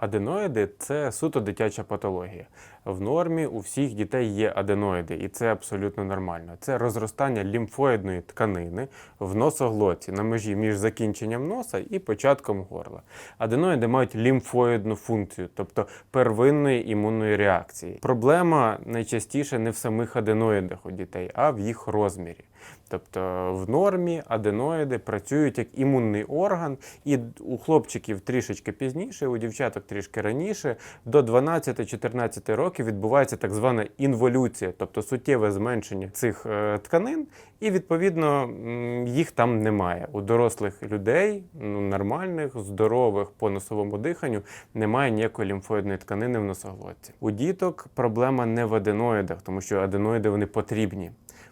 Аденоїди це суто дитяча патологія. В нормі у всіх дітей є аденоїди, і це абсолютно нормально. Це розростання лімфоїдної тканини в носоглотці на межі між закінченням носа і початком горла. Аденоїди мають лімфоїдну функцію, тобто первинної імунної реакції. Проблема найчастіше не в самих аденоїдах у дітей, а в їх розмірі. Тобто в нормі аденоїди працюють як імунний орган, і у хлопчиків трішечки пізніше, у дівчаток трішки раніше, до 12-14 років відбувається так звана інволюція, тобто суттєве зменшення цих е, тканин, і відповідно їх там немає. У дорослих людей, ну, нормальних, здорових по носовому диханню, немає ніякої лімфоїдної тканини в носоглотці. У діток проблема не в аденоїдах, тому що аденоїди вони потрібні.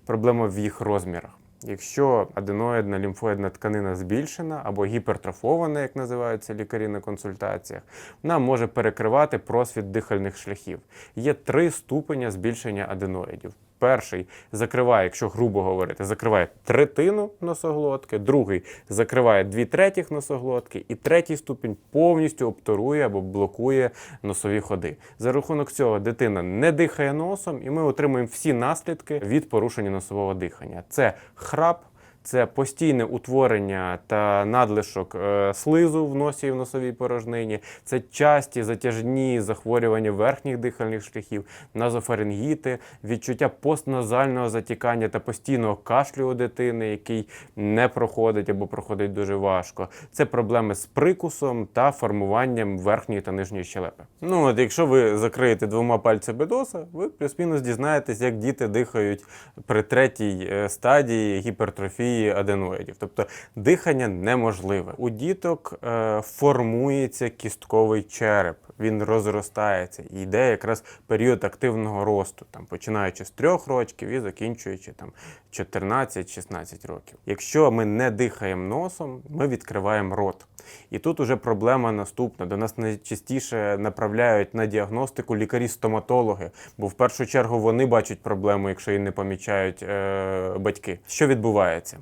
Проблема в їх розмірах. Якщо аденоїдна лімфоїдна тканина збільшена або гіпертрофована, як називаються лікарі на консультаціях, вона може перекривати просвіт дихальних шляхів. Є три ступеня збільшення аденоїдів. Перший закриває, якщо грубо говорити, закриває третину носоглотки, другий закриває дві третіх носоглотки, і третій ступінь повністю обторує або блокує носові ходи. За рахунок цього дитина не дихає носом, і ми отримуємо всі наслідки від порушення носового дихання. Це храп. Це постійне утворення та надлишок е, слизу в носі і в носовій порожнині, це часті затяжні захворювання верхніх дихальних шляхів, назофарингіти, відчуття постназального затікання та постійного кашлю у дитини, який не проходить або проходить дуже важко. Це проблеми з прикусом та формуванням верхньої та нижньої щелепи. Ну от якщо ви закриєте двома пальцями доса, ви плюс-мінус дізнаєтесь, як діти дихають при третій е, стадії гіпертрофії аденоїдів. Тобто дихання неможливе. У діток е, формується кістковий череп, він розростається і йде якраз період активного росту, там починаючи з трьох років і закінчуючи там 14-16 років. Якщо ми не дихаємо носом, ми відкриваємо рот. І тут уже проблема наступна. До нас найчастіше направляють на діагностику лікарі-стоматологи, бо в першу чергу вони бачать проблему, якщо її не помічають е, батьки. Що відбувається?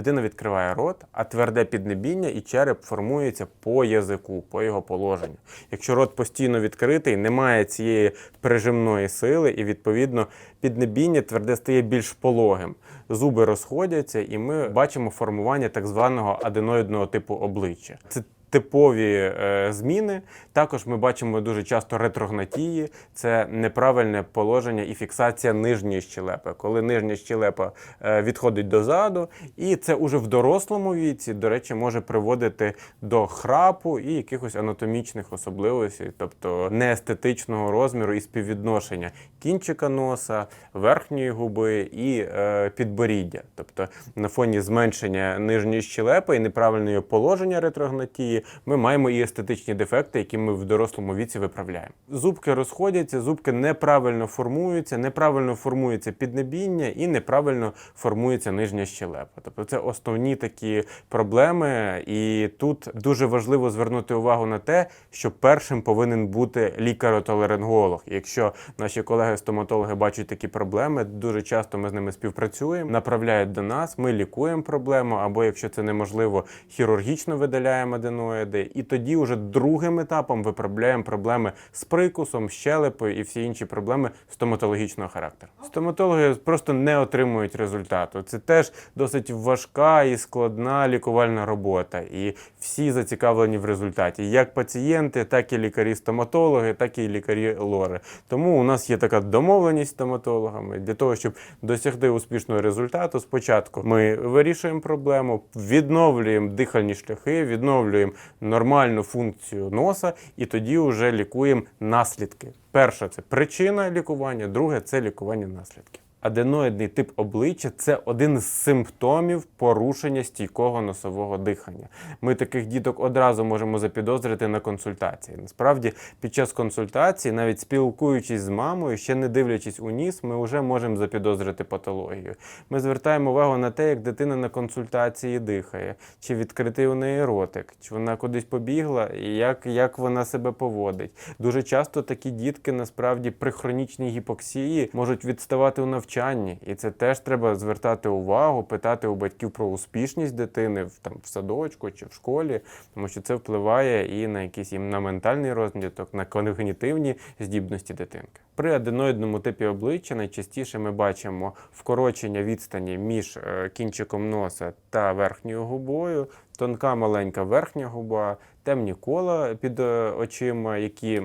Дитина відкриває рот, а тверде піднебіння і череп формується по язику, по його положенню. Якщо рот постійно відкритий, немає цієї прижимної сили, і відповідно піднебіння тверде стає більш пологим. Зуби розходяться, і ми бачимо формування так званого аденоїдного типу обличчя. Це Типові е, зміни. Також ми бачимо дуже часто ретрогнатії, це неправильне положення і фіксація нижньої щелепи, коли нижня щелепа е, відходить дозаду, і це уже в дорослому віці, до речі, може приводити до храпу і якихось анатомічних особливостей, тобто неестетичного розміру і співвідношення кінчика носа, верхньої губи і е, підборіддя. Тобто на фоні зменшення нижньої щелепи і неправильного положення ретрогнатії ми маємо і естетичні дефекти, які ми в дорослому віці виправляємо. Зубки розходяться, зубки неправильно формуються, неправильно формується піднебіння і неправильно формується нижня щелепа. Тобто це основні такі проблеми, і тут дуже важливо звернути увагу на те, що першим повинен бути лікар-отоларинголог. Якщо наші колеги-стоматологи бачать такі проблеми, дуже часто ми з ними співпрацюємо, направляють до нас, ми лікуємо проблему, або якщо це неможливо, хірургічно видаляємо аденоїди. І тоді вже другим етапом виправляємо проблеми з прикусом, щелепою і всі інші проблеми стоматологічного характеру. Стоматологи просто не отримують результату. Це теж досить важка і складна лікувальна робота. І всі зацікавлені в результаті. Як пацієнти, так і лікарі-стоматологи, так і лікарі-лори. Тому у нас є така домовленість з стоматологами для того, щоб досягти успішного результату. Спочатку ми вирішуємо проблему, відновлюємо дихальні шляхи, відновлюємо нормальну функцію носа, і тоді вже лікуємо наслідки. Перше це причина лікування, друге це лікування наслідків. Аденоїдний тип обличчя це один з симптомів порушення стійкого носового дихання. Ми таких діток одразу можемо запідозрити на консультації. Насправді, під час консультації, навіть спілкуючись з мамою, ще не дивлячись у ніс, ми вже можемо запідозрити патологію. Ми звертаємо увагу на те, як дитина на консультації дихає, чи відкритий у неї ротик, чи вона кудись побігла, і як, як вона себе поводить. Дуже часто такі дітки насправді при хронічній гіпоксії можуть відставати у навчанні навчанні, і це теж треба звертати увагу, питати у батьків про успішність дитини в там в садочку чи в школі, тому що це впливає і на якийсь і на ментальний розвиток, на когнітивні здібності дитинки. При аденоїдному типі обличчя найчастіше ми бачимо вкорочення відстані між е, кінчиком носа та верхньою губою, тонка маленька верхня губа, темні кола під е, очима, які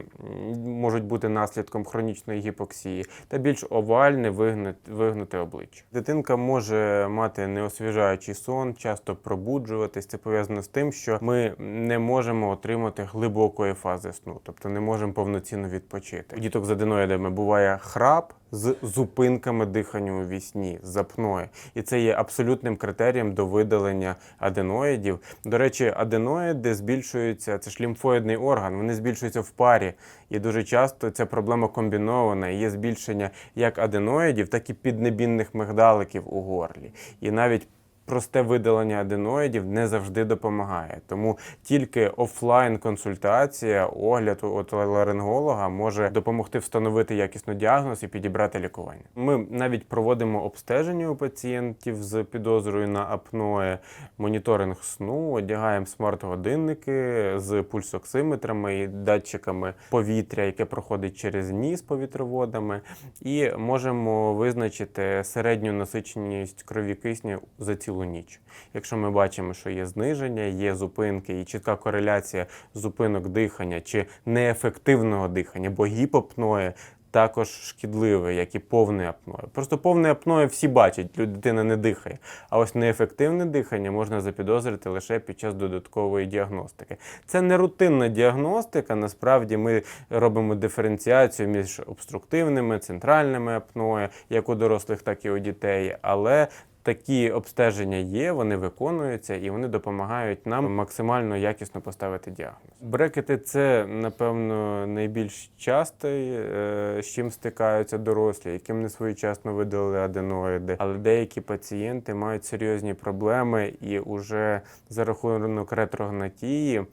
можуть бути наслідком хронічної гіпоксії, та більш овальне вигнут- вигнуте обличчя. Дитинка може мати неосвіжаючий сон, часто пробуджуватись. Це пов'язано з тим, що ми не можемо отримати глибокої фази сну, тобто не можемо повноцінно відпочити. У діток з аденоїдами буває храп з зупинками дихання у вісні, з. І це є абсолютним критерієм до видалення аденоїдів. До речі, аденоїди збільшуються, це ж лімфоїдний орган, вони збільшуються в парі. І дуже часто ця проблема комбінована. Є збільшення як аденоїдів, так і піднебінних мигдаликів у горлі. І навіть Просте видалення аденоїдів не завжди допомагає, тому тільки офлайн консультація, огляд у отоларинголога може допомогти встановити якісний діагноз і підібрати лікування. Ми навіть проводимо обстеження у пацієнтів з підозрою на апноe, моніторинг сну, одягаємо смарт-годинники з пульсоксиметрами і датчиками повітря, яке проходить через ніс повітроводами, і можемо визначити середню насиченість крові кисню за цілу ніч. Якщо ми бачимо, що є зниження, є зупинки і чітка кореляція зупинок дихання чи неефективного дихання, бо гіпопноє також шкідливе, як і повне апноє. Просто повне апноє всі бачать, дитина не дихає. А ось неефективне дихання можна запідозрити лише під час додаткової діагностики. Це не рутинна діагностика. Насправді ми робимо диференціацію між обструктивними, центральними апноє, як у дорослих, так і у дітей. Але Такі обстеження є, вони виконуються і вони допомагають нам максимально якісно поставити діагноз. Брекети це, напевно, найбільш частий, е, з чим стикаються дорослі, яким не своєчасно видалили аденоїди. Але деякі пацієнти мають серйозні проблеми і уже за рахунок ретрогнатії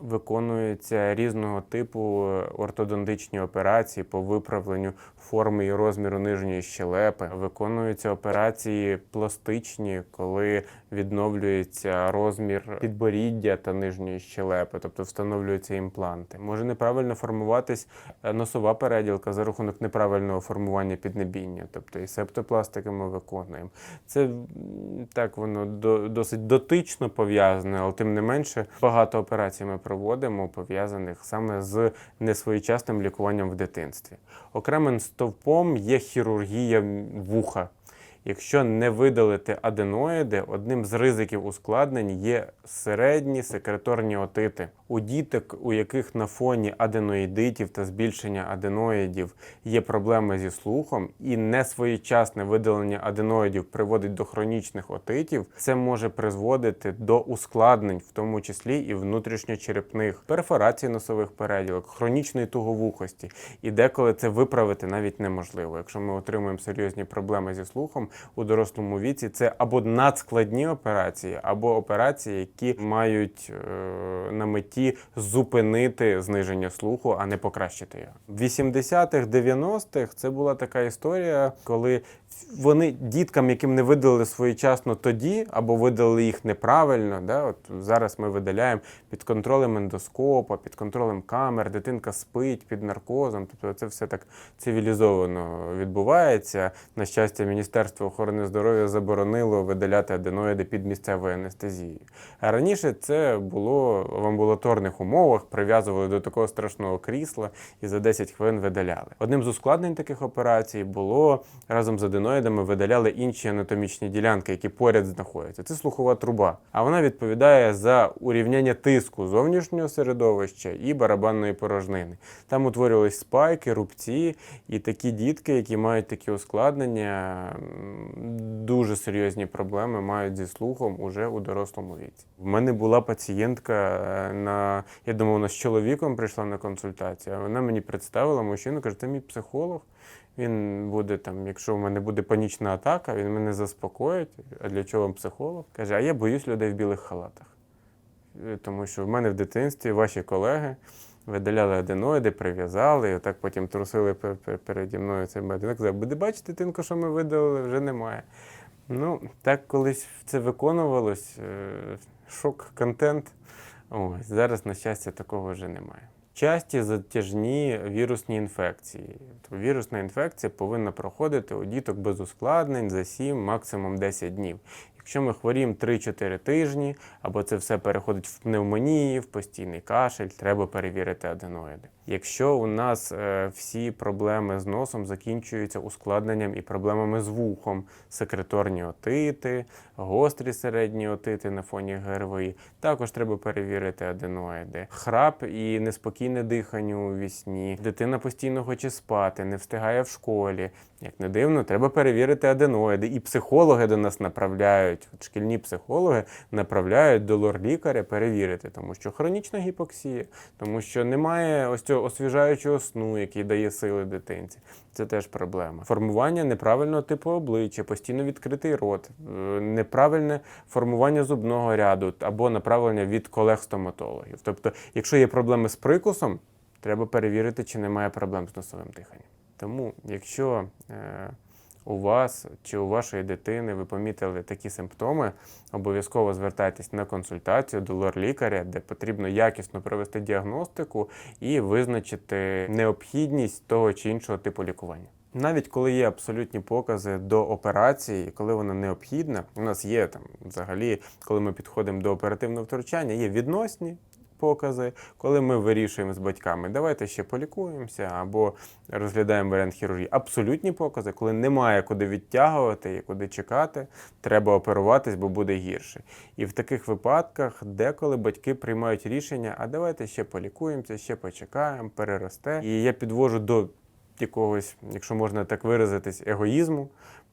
виконуються різного типу ортодонтичні операції по виправленню форми і розміру нижньої щелепи. Виконуються операції пластичні, коли відновлюється розмір підборіддя та нижньої щелепи, тобто встановлюються імпланти. Може неправильно формуватись е, носова переділка за рахунок неправильного формування піднебіння, тобто і септопластики ми виконуємо. Це так воно до, досить дотично пов'язане, але тим не менше багато операцій ми проводимо пов'язаних саме з несвоєчасним лікуванням в дитинстві. Окремим стовпом є хірургія вуха. Якщо не видалити аденоїди, одним з ризиків ускладнень є середні секреторні отити. У діток, у яких на фоні аденоїдитів та збільшення аденоїдів є проблеми зі слухом, і несвоєчасне видалення аденоїдів приводить до хронічних отитів, це може призводити до ускладнень, в тому числі і внутрішньочерепних перфорацій носових переділок, хронічної туговухості. І деколи це виправити навіть неможливо. Якщо ми отримуємо серйозні проблеми зі слухом у дорослому віці, це або надскладні операції, або операції, які мають е, на меті зупинити зниження слуху, а не покращити його. В 80-х, 90-х це була така історія, коли вони діткам, яким не видалили своєчасно тоді, або видалили їх неправильно. Да? От зараз ми видаляємо під контролем ендоскопа, під контролем камер, дитинка спить під наркозом. Тобто це все так цивілізовано відбувається. На щастя, Міністерство охорони здоров'я заборонило видаляти аденоїди під місцевою анестезією. А раніше це було в амбулаторних умовах, прив'язували до такого страшного крісла і за 10 хвилин видаляли. Одним з ускладнень таких операцій було разом з аденоїдами видаляли інші анатомічні ділянки, які поряд знаходяться. Це слухова труба. А вона відповідає за урівняння тиску зовнішнього середовища і барабанної порожнини. Там утворювались спайки, рубці, і такі дітки, які мають такі ускладнення, дуже серйозні проблеми мають зі слухом уже у дорослому віці. В мене була пацієнтка е, на я думав, вона з чоловіком прийшла на консультацію. Вона мені представила мужчину, каже, ти мій психолог. Він буде там, якщо в мене буде панічна атака, він мене заспокоїть. А для чого вам психолог? Каже, а я боюсь людей в білих халатах. Е, Тому що в мене в дитинстві ваші колеги видаляли аденоїди, прив'язали, і отак потім трусили пер- пер- переді мною цей. Казав, буде бачити, тинко, що ми видалили, вже немає. Ну, так колись це виконувалось. е, Шок, контент. Ось, зараз, на щастя, такого вже немає. Часті затяжні вірусні інфекції. Тобто Вірусна інфекція повинна проходити у діток без ускладнень за 7, максимум 10 днів. Якщо ми хворіємо 3-4 тижні, або це все переходить в пневмонії, в постійний кашель, треба перевірити аденоїди. Якщо у нас е, всі проблеми з носом закінчуються ускладненням і проблемами з вухом, секреторні отити, гострі середні отити на фоні ГРВІ, також треба перевірити аденоїди. Храп і неспокійне дихання у вісні. Дитина постійно хоче спати, не встигає в школі. Як не дивно, треба перевірити аденоїди. І психологи до нас направляють, от шкільні психологи направляють до лор-лікаря перевірити, тому що хронічна гіпоксія, тому що немає ось цього освіжаючого сну, який дає сили дитинці. Це теж проблема. Формування неправильного типу обличчя, постійно відкритий рот, е, неправильне формування зубного ряду або направлення від колег-стоматологів. Тобто, якщо є проблеми з прикусом, треба перевірити, чи немає проблем з носовим диханням. Тому, якщо е, у вас чи у вашої дитини ви помітили такі симптоми, обов'язково звертайтесь на консультацію до лор-лікаря, де потрібно якісно провести діагностику і визначити необхідність того чи іншого типу лікування. Навіть коли є абсолютні покази до операції, коли вона необхідна, у нас є там взагалі, коли ми підходимо до оперативного втручання, є відносні покази, коли ми вирішуємо з батьками, давайте ще полікуємося або розглядаємо варіант хірургії. Абсолютні покази, коли немає куди відтягувати і куди чекати, треба оперуватись, бо буде гірше. І в таких випадках деколи батьки приймають рішення, а давайте ще полікуємося, ще почекаємо, переросте. І я підвожу до якогось, якщо можна так виразитись, егоїзму,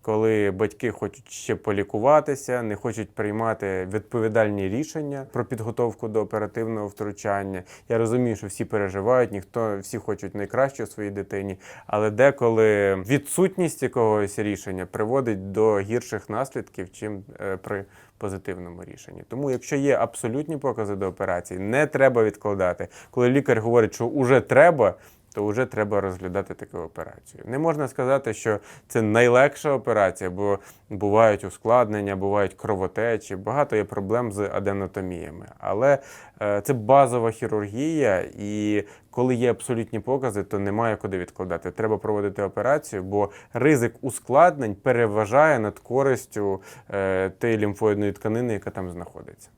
коли батьки хочуть ще полікуватися, не хочуть приймати відповідальні рішення про підготовку до оперативного втручання. Я розумію, що всі переживають, ніхто всі хочуть найкраще у своїй дитині, але деколи відсутність якогось рішення приводить до гірших наслідків, чим е, при позитивному рішенні. Тому, якщо є абсолютні покази до операції, не треба відкладати. Коли лікар говорить, що вже треба. То вже треба розглядати таку операцію. Не можна сказати, що це найлегша операція, бо бувають ускладнення, бувають кровотечі, багато є проблем з аденотоміями. Але е, це базова хірургія, і коли є абсолютні покази, то немає куди відкладати. Треба проводити операцію, бо ризик ускладнень переважає над користю е, тієї лімфоїдної тканини, яка там знаходиться.